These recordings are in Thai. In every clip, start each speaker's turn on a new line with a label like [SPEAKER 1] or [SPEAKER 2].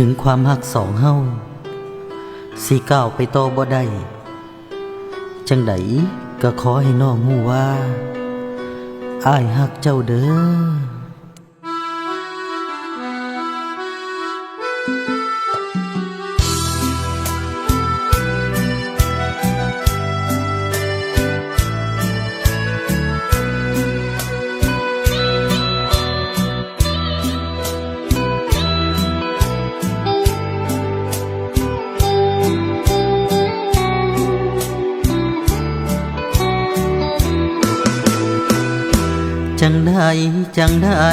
[SPEAKER 1] ถึงความหักสองเฮาสีก้าวไปต่อบ่ได้ จังไดก็ขอให้น้องหูว่า อ้ายหักเจ้าเด้อ จังได้จังได้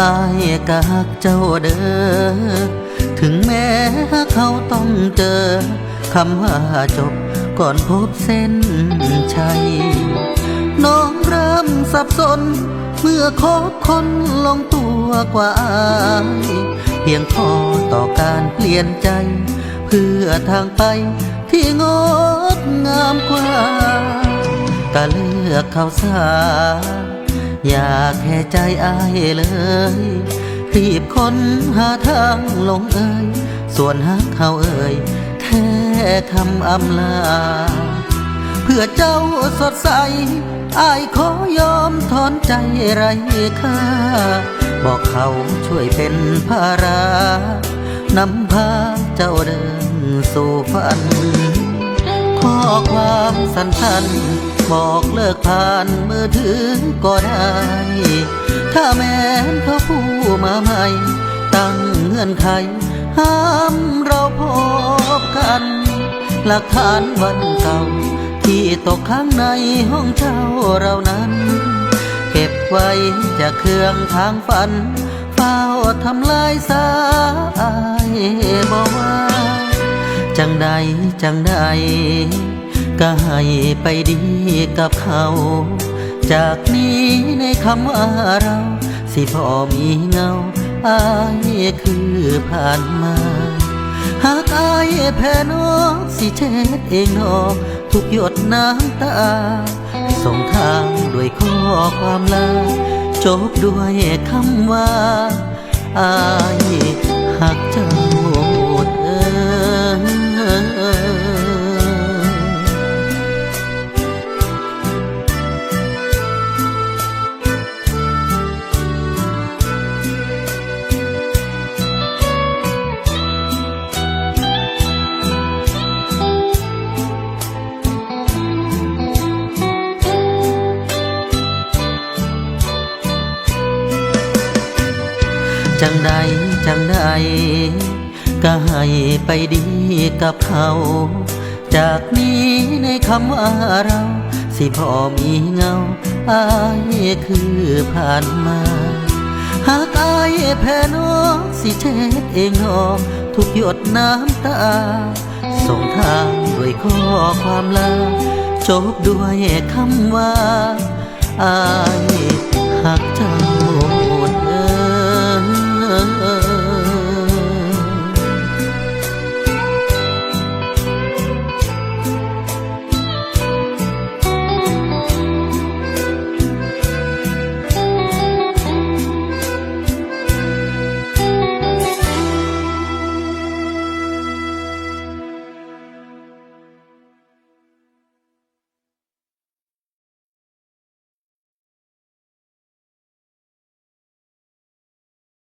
[SPEAKER 1] อายกักเจ้าเด้อถึงแม้เขาต้องเจอคำว่าจบก่อนพบเส้นชัยน้องเริ่มสับสน เมื่อคบคนลงตัวกว่าอายเพียงพอต่อการเปลี่ยนใจ เพื่อทางไปที่งดงามกว่าก็เลือกเขาสา อยากแค่ใจอายเลย รีบค้นหาทางลงเอ่ยส่วนฮักเขาเอ่ยแค่คำอำลา เพื่อเจ้าสดใสอายขอยอมถอนใจไรค่าบอกเขาช่วยเป็นภาระ นำพาเจ้าเดินสู่ฝัน ข้อความสั้นๆ บอกเลิกผ่านมือถือก็ได้ ถ้าแม้นเขาผู้มาใหม่ ตั้งเงื่อนไข ห้ามเราพบกัน หลักฐานวันเก่า ที่ตกข้างในห้องเช่าเรานั้น เก็บไว้จะเครื่องทางฝัน เฝ้าทำลายสายบอกว่า จังใดจังใด ก็ให้ไปดีกับเขา จากนี้ในคำว่าเรา สิพอมีเงาอายคือผ่านมา หากอายแพ้น้องสิเช็ดเองนอทุกหยดน้ำตา ส่งทางด้วยข้อความลาจบด้วยคำว่าอายหักเจ้า จังใดจังใดก็ให้ไปดีกับเขาจากนี้ในคำว่าเรา สิพอมีเงาอายคือผ่านมา หากอายแพ้น้องสิเช็ดเองนอทุกหยดน้ำตา ส่งทางด้วยข้อความลาจบด้วยคำว่าอายหักเจ้า